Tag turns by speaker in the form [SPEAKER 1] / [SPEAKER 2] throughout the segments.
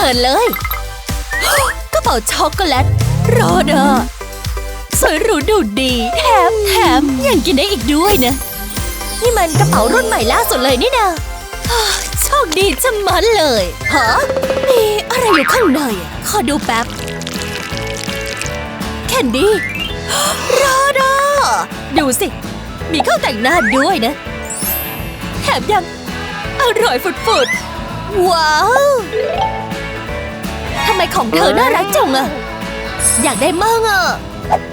[SPEAKER 1] เปิดเลยกระเป๋าช็อกโกแลตรอดอะสวยหรูดูดีแถมแถมยังกินได้อีกด้วยนะ นี่มันกระเป๋ารุ่นใหม่ล่าสุดเลยนี่นะอ้าโชคดีจะมันเลยฮะมีอะไรอยู่ข้างในขอดูแป๊บ แคนดี้รอดอะดูสิ มีเครื่องแต่งหน้าด้วยนะ แถมยังอร่อยฝุดๆ ว้าว ไมของเธอน่ารักจังอะอยากได้มั่งอะ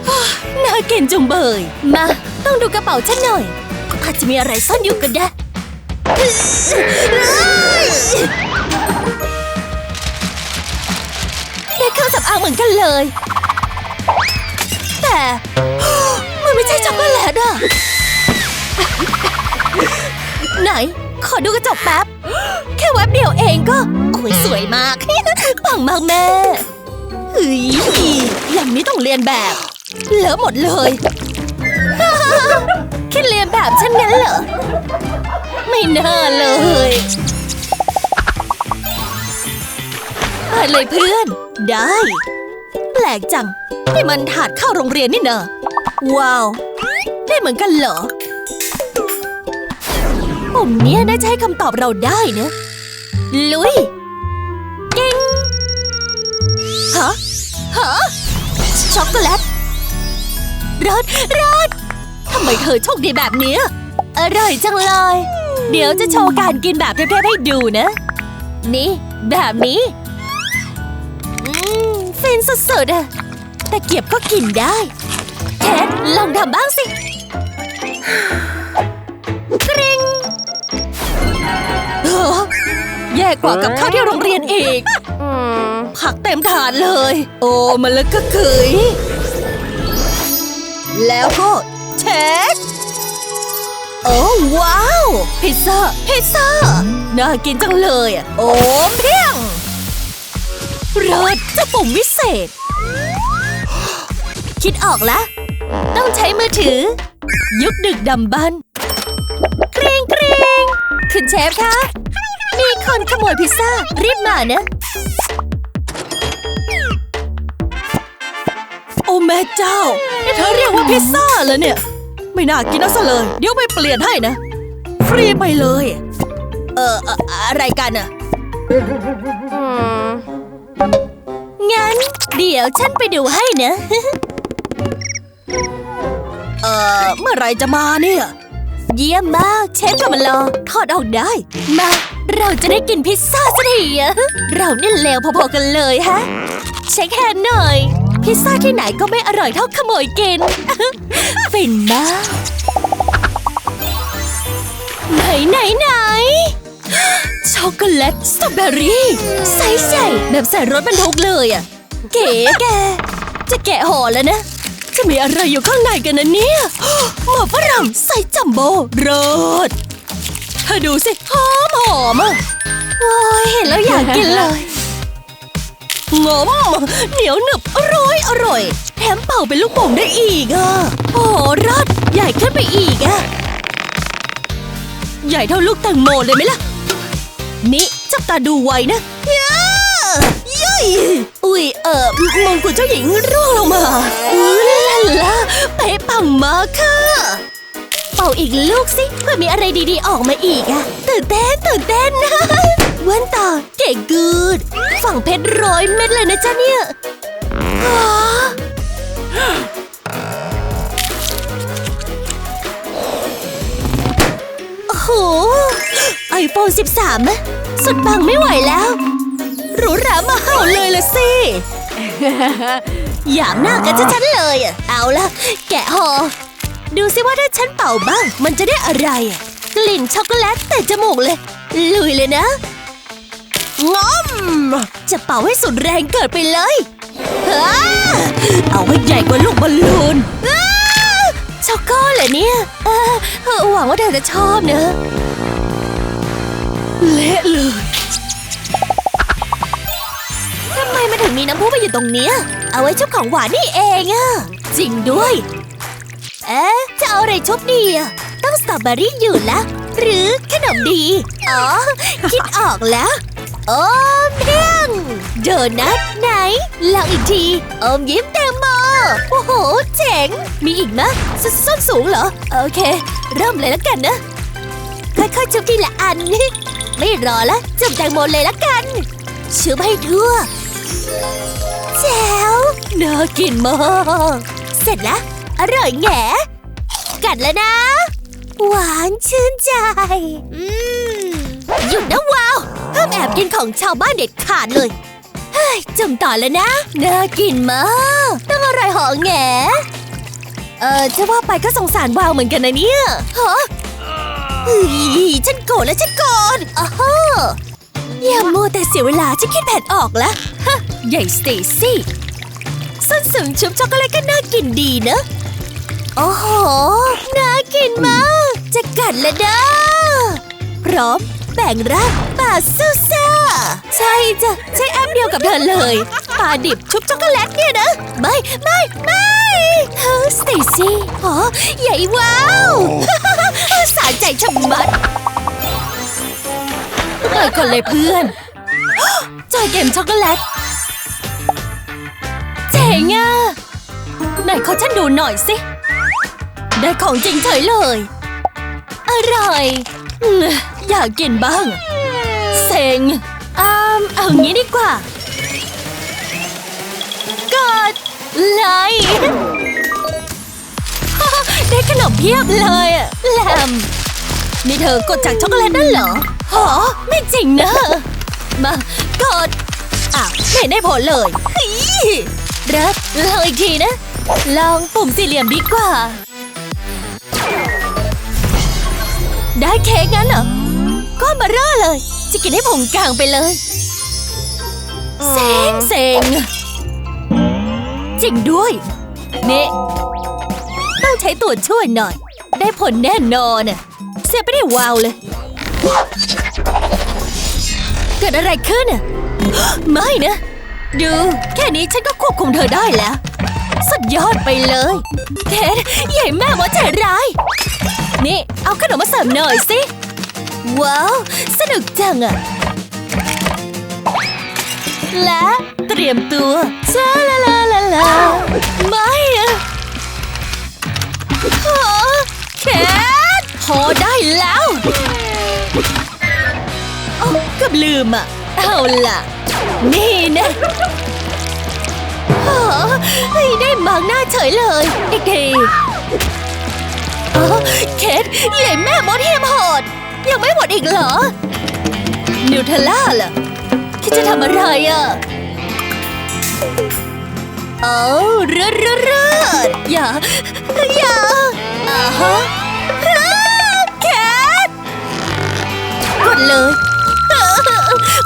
[SPEAKER 1] อ้าวน่ากินจุงเบย มา ต้องดูกระเป๋าฉันหน่อย อาจจะมีอะไรซ่อนอยู่กันได้ได้เครื่องสำอางเหมือนกันเลย แต่ มันไม่ใช่ช็อกโกแลตอะไหน ขอดูกระจกแป๊บ แค่แวบเดียวเองก็ โอ้ยสวยมาก ปังมากแม่เฮ้ยอย่างนี้ต้องเรียนแบบ เลอะหมดเลยคิดเรียนแบบฉันงั้นเหรอ ไม่น่าเลยไปเลยเพื่อน ได้ แปลกจังนี่มันถาดเข้าโรงเรียนนี่เนอะว้าว ได้เหมือนกันเหรอปุ่มเนี้ยน่าจะให้คำตอบเราได้นะ ลุย ช็อกโกแลตรสรสทำไมเธอโชคดีแบบนี้ อร่อยจังเลย เดี๋ยวจะโชว์การกินแบบเทพๆให้ดูนะ นี่ แบบนี้อืมฟินสุดๆอะแต่เกียบก็กินได้ แคทลองทำบ้างสิกริงเออแย่กว่ากับข้าวที่โรงเรียนอีก ผักเต็มถาดเลย โอ้มันละก็เคยแล้วก็เช็คโอ้ว้าว พิซซ่า พิซซ่า น่ากินจังเลยอะโอ้เพียงเริศจะปุ่มวิเศษ คิดออกแล้ว ต้องใช้มือถือ ยุคดึกดำบรรพ์กริงกรงคุณเชฟคะมีคนขโมยพิซซ่า รีบมานะ แม่เจ้านี่เธอเรียกว่าพิซซ่าเหรอเนี่ย ไม่น่ากินนักซะเลย เดี๋ยวไปเปลี่ยนให้นะ ฟรีไปเลย เอ่อเอ่ออะไรกันอะงั้น เดี๋ยวฉันไปดูให้นะ เอ่อ เมื่อไหรจะมาเนี่ย เยี่ยมมาก เชฟกำลังรอทอดออกได้ มา เราจะได้กินพิซซ่าสักทีอะเราเนี่ยเลวพอๆกันเลยฮะ เช็คแฮนด์หน่อย พิซซ่าที่ไหนก็ไม่อร่อยเท่าขโมยกิน ฟินมากไหนไหนไหนช็อกโกแลตสตรอเบอรี่ไซส์ใหญ่แบบใส่รถบรรทุกเลยอะ เก๋แก จะแกะห่อแล้วนะ จะมีอะไรอยู่ข้างในกันนะเนี่ยหมอฝรั่งไซส์จัมโบ้เลิศเธอดูสิหอมหอมอะโอ้ยเห็นแล้วอยากกินเลย งมเหนียวหนึบอร่อยอร่อย แถมเป่าเป็นลูกโป่งได้อีกอะโอ้รสใหญ่ขึ้นไปอีกอะใหญ่เท่าลูกแตงโมเลยไหมล่ะ นี่จับตาดูไว้นะย้าย่อยอุ้ยเออมงกุฎเจ้าหญิงร่วงลงมาอุ้ยลาลาเป๊ะปังมากค่ะ เป่าอีกลูกสิเพื่อมีอะไรดีๆออกมาอีกอะตื่นเต้นตื่นเต้นนะ แว่นตาเก๋กูดฝั่งเพชรร้อยเม็ดเลยนะจ๊ะเนี่ยโอ้โหไอโฟน13นะสุดปังไม่ไหวแล้วหรูหรามาเห่าเลยละสิ อยากหน้ากันชัดๆเลยอะเอาละแกะห่อดูสิว่าถ้าฉันเป่าบ้าง มันจะได้อะไร กลิ่นช็อกโกแลตแต่จมูกเลย ลุยเลยนะ งอม จะเป่าให้สุดแรงเกิดไปเลยอ้าเอาให้ใหญ่กว่าลูกบอลลูนอ้าช็อกโก้เหรอเนี่ยเออหวังว่าเธอจะชอบนะ เละเลยทำไมมันถึงมีน้ำพุมาอยู่ตรงเนี้ย เอาไว้ชุบของหวานนี่เองอะจริงด้วย เอ๊ะ จะเอาอะไรชุบดีอะต้องสตรอเบอรี่อยู่ละ หรือขนมดี อ๋อ คิดออกแล้ว โอ้เพียงโดนัทไหนลองอีกทีอมยิ้มแตงโมโอ้โห เจ๋ง มีอีกนะสส้นสูงเหรอ โอเค เริ่มเลยแล้วกันนะ ค่อยๆจุบทีละอัน ไม่รอละจุบแตงโมเลยละกันชุบให้ทั่วแจ๋วน่ากินมากเสร็จแล้วอร่อยแง่กัดแล้วนะ หวานชื่นใจ อืมหยุดนะวาวามแอบกินของชาวบ้านเด็ดขาดเลย เฮ้ยจมต่อแล้วนะ น่ากินมาก ต้องอร่อยหอแงเออจะว่าไปก็สงสารวาวเหมือนกันนะเนี่ยฮะเฮ้ยฉันโกรธแล้วฉันโกรธอ้าฮะอย่ามัวแต่เสียเวลาฉันคิดแผนออกแล้วฮะใหญ่สเตซี่ส้นสูงชุบช็อกโกแลตก็น่ากินดีนะโอ้โห น่ากินมาก จะกัดแล้วเด้อพร้อมแบ่งร่าง ซูซ่าใช่จ้ะใช้แอปเดียวกับเธอเลยปลาดิบชุบช็อกโกแลตเนี่ยนะ ไม่ไม่ไม่เฮ้สเตซี่อ๋อใหญ่ว้าว สาใจชะมัดเปิดก่อนเลยเพื่อนจอยเกมช็อกโกแลตเจ๋งอะไหนขอฉันดูหน่อยสิ ได้ของจริงเฉยเลย อร่อย อยากกินบ้าง ซ็งอืมเอางี้ดีกว่ากดไลค์ได้ขนมเพียบเลยอะแลมนี่เธอกดจากช็อกโกแลตนั่นเหรอหอไม่จริงนะ มากดอ้าวไม่ได้ผลเลยเฮ้ยรับลองอีกทีนะ ลองปุ่มสี่เหลี่ยมดีกว่า ได้เค้กงั้นเหรอก็มาเร่อเลย จะกินให้ผงกลางไปเลยเซ็งเซ็งจริงด้วย นี่ ต้องใช้ตัวช่วยหน่อย ได้ผลแน่นอนน่ะเสียไปได้วาวเลย เกิดอะไรขึ้นอะไม่นะ ดู แค่นี้ฉันก็ควบคุมเธอได้แล้ว สุดยอดไปเลยเท็ดใหญ่แม่หมอใจร้าย นี่ เอาขนมมาเสิร์ฟหน่อยสิ ว้าว สนุกจังอะและเตรียมตัวชาลาลาลาลาไม่อะโอ้แคทพอได้แล้วโอ้กับลืมอะเอาล่ะ นี่นะโอ้ยได้มางหน้าเฉยเลยอีกทีอ๋อเคทใหญ่แม่มดเฮียมโหด ยังไม่หมดอีกเหรอ นิวเทล่าเหรอคิดจะทำอะไรอะโอ้เรือดเรือดเรืออย่า อย่าอ่าฮะแคทกดเลย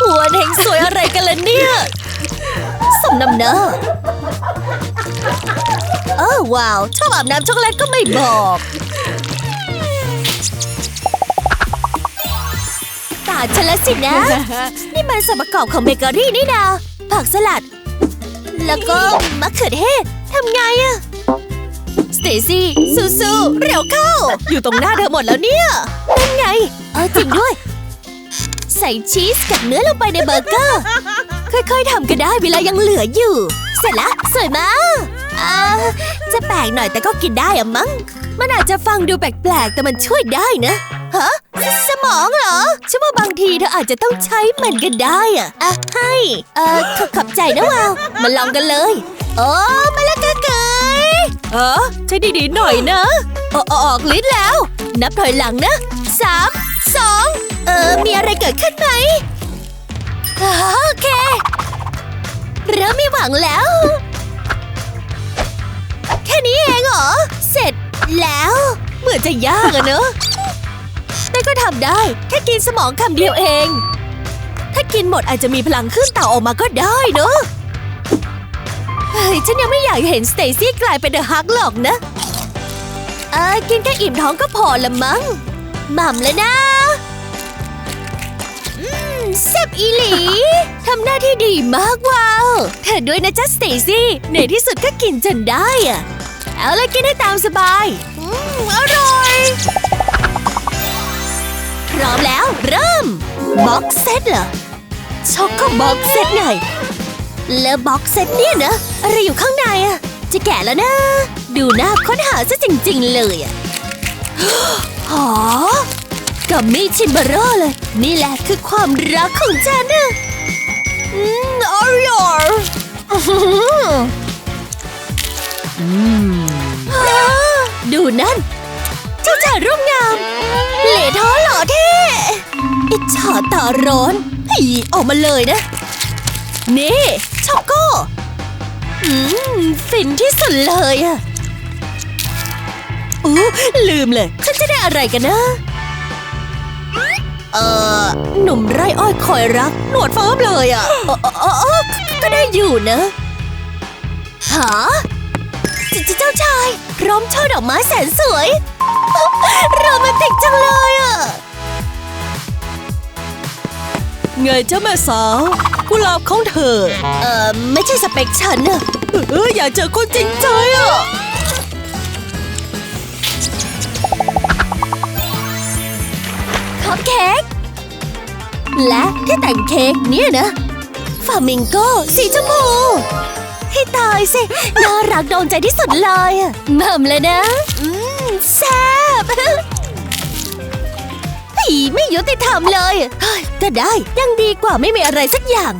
[SPEAKER 1] หัวเฮงสวยอะไรกันล่ะเนี่ยสมน้ำหน้าเออว้าว ชอบอาบน้ำช็อกโกแลตก็ไม่บอก ตาฉันแล้วสินะ นี่มันส่วนประกอบของเบเกอรี่นี่นาผักสลัด แล้วก็มะเขือเทศทำไงอะสเตซี่สู้ๆเร็วเข้า อยู่ตรงหน้าเธอหมดแล้วเนี่ยนั่นไง เออจริงด้วย ใส่ชีสกับเนื้อลงไปในเบอร์เกอร์ ค่อยๆทำก็ได้เวลายังเหลืออยู่ เสร็จแล้วสวยมากอ่าจะแปลกหน่อยแต่ก็กินได้อะมั้ง มันอาจจะฟังดูแปลกๆ แต่มันช่วยได้นะ ฮะ สมองเหรอ ฉันว่าบางทีเธออาจจะต้องใช้มันก็ได้อะอะให้ เอ่อขอขอบใจนะวาว มาลองกันเลย โอ้มาแล้วกะเกยเออใช้ดีๆหน่อยนะออออกลิ้นแล้ว นับถอยหลังนะสามสองเออ มีอะไรเกิดขึ้นไหมอ่าโอเค เริ่มมีหวังแล้ว แค่นี้เองเหรอ เสร็จแล้ว เหมือนจะยากอะเนอะ แต่ก็ทำได้ แค่กินสมองคำเดียวเอง ถ้ากินหมดอาจจะมีพลังขึ้นเต่าออกมาก็ได้เนอะเฮ้ยฉันยังไม่อยากเห็นสเตซี่กลายเป็นเดอะฮักหรอกนะ เออกินแค่อิ่มท้องก็พอละมั้งหม่ำเลยนะ อืมแซ่บอีหลี ทำหน้าที่ดีมากว้าว เธอด้วยนะจ๊ะสเตซี่ในที่สุดก็กินจนได้อะเอาลยกินให้ตามสบาย อืม อร่อย พร้อมแล้ว เริ่ม บ็อกเซตเหรอช็อกโกบ็อกเซตไง แล้วบ็อกเซตเนี่ยนะ อะไรอยู่ข้างในอะจะแกะแล้วนะ ดูน่าค้นหาซะจริง ๆ เลยอะหอกับมีชิมเบอร์เรอเลย นี่แหละคือความรักของฉันนะอืมอร่อยอื้อหืออืมอ้าดูนั่น เจ้าชายรูปงงาม เหล่ท้อหล่อเท่อิจฉาตาร้อนอีออกมาเลยนะ นี่ช็อกโก้อืมฟินที่สุดเลยอะอู้ลืมเลย ฉันจะได้อะไรกันนะ เอ่อหนุ่มไร่อ้อยคอยรัก หนวดเฟิร์มเลยอะเออเอก็ได้อยู่นะหาเจเจ้าชาย พร้อมช่อดอกไม้แสนสวย โรแมนติกจังเลยอะไงเจ้าแม่สาว กุหลาบของเธอ เอ่อ ไม่ใช่สเปคฉันอะเอออยากเจอคนจริงใจอะคัพเค้กและที่แต่งเค้กเนี่ยนะฟามิงโกสีชมพูให้ตายสิ น่ารักโดนใจที่สุดเลยอะหม่ำเลยนะ อืม แซ่บผีไม่ยุติธรรมเลยเฮ้ยก็ได้ยังดีกว่าไม่มีอะไรสักอย่าง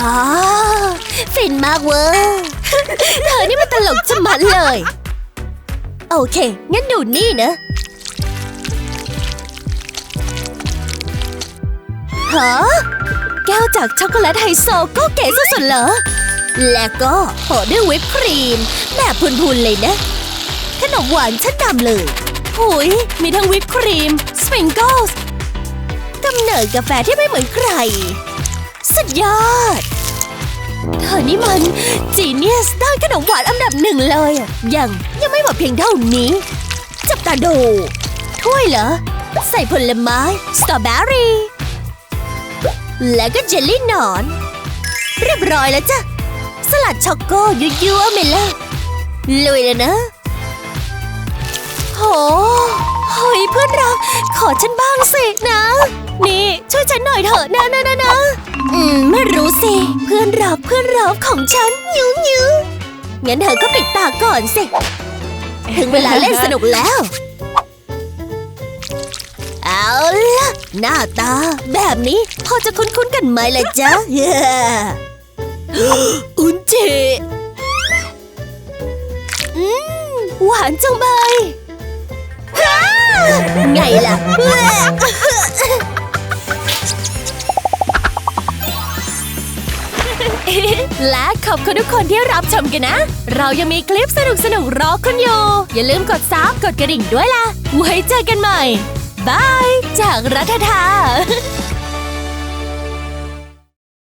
[SPEAKER 1] อ๋อฟินมากเวอร์เธอนี่มันตลกจะมัดเลย โอเค งั้นดูนี่นะฮะแก้วจากช็อกโกแลตไฮโซก็เก๋สุดๆเหรอ และก็ห่อด้วยวิปครีม แบบพูนๆเลยนะ ขนมหวานชั้นนำเลยหุยมีทั้งวิปครีม สปริงเกิลส์กำเนิดกาแฟที่ไม่เหมือนใคร สุดยอด เธอนี่มัน จีเนียสด้านขนมหวานอันดับหนึ่งเลยอะยังยังไม่หมดเพียงเท่านี้ จับตาดู ถ้วยเหรอ ใส่ผลไม้ สตรอเบอรี่ และก็เจลลี่หนอน เรียบร้อยแล้วจ้ะ สลัดช็อกโกยั่วๆเมล่ะลุยเลยนะ โหเฮ้ยเพื่อนรัก ขอฉันบ้างสินะ นี่ช่วยฉันหน่อยเถอะนะนะนะนะอืมไม่รู้สิ เพื่อนรักเพื่อนรักของฉันยิ้วยิ้วงั้นเธอก็ปิดตาก่อนสิ ถึงเวลาเล่นสนุกแล้ว เอาล่ะ หน้าตา แบบนี้พอจะคุ้นๆกันไหมล่ะจ๊ะเย้อุนเจอืม หวานจังใบฮ่า ไงล่ะ และขอบคุณทุกคนที่รับชมกันนะ เรายังมีคลิปสนุกสนุกรอคุณอยู่ อย่าลืมกดซับกดกระดิ่งด้วยล่ะ ไว้เจอกันใหม่ บาย จากรัฐธา